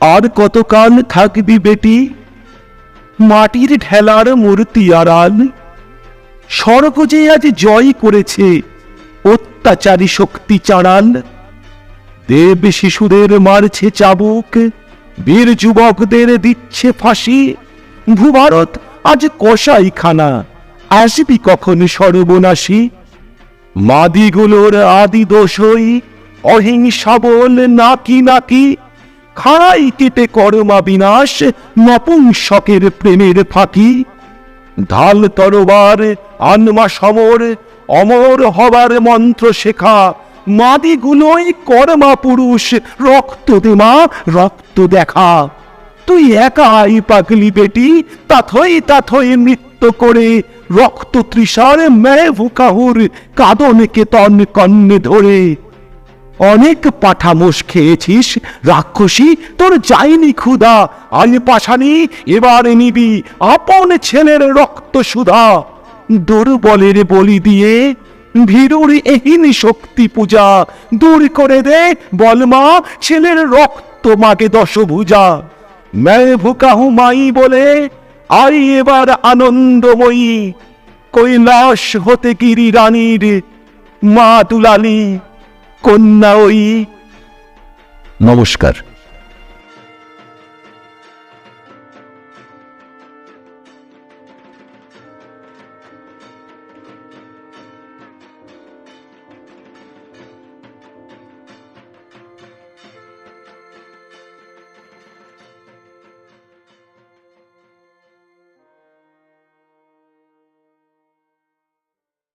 আর কতকাল থাকবি বেটি? মাটির ঢেলার মূর্তি আড়াল। স্বর্গ যে আজ জয় করেছে, অত্যাচারী শক্তি চাড়াল। দেব শিশুদের মারছে চাবুক, বীর যুবকদের দিচ্ছে ফাঁসি। ভূভারত আজ কষাইখানা আসবি কখন সর্বনাশী? মাদিগুলোর আদি দোষই, অহিংসা বল নাকি নাকি? খাড়াই কেটে করমা বিনাশ, নপুংসকের প্রেমের ফাঁকি। ঢাল তরবার, আনমা সমর, অমর হবার মন্ত্র শেখা। মাদিগুলোই কর্মা পুরুষ, রক্ত দেমা, রক্ত দেখা। তুই একাই পাগলি বেটি, তাথই তাথই নৃত্য করে। রক্ত তৃষার মেয়ে ভুকাহুর কাদন কেতন কন্যে ধরে। অনেক পাঠা মোষ খেয়েছিস, রাক্ষসী, তোর যায়নি ক্ষুধা। আল পাশানি, এবার নিবি আপন ছেলের রক্ত সুধা দুর্বলের বলি দিয়ে ভীরুর এহীন শক্তি পূজা। দূর করে দে বলমা ছেলের রক্ত মাগে দশভুজা। মেয়ে ভুকাহু মাই বলে, আই এবার আনন্দময়ী। কৈলাস হতে গিরি রানীর মা দুলালী। কন্যা ওই। নমস্কার।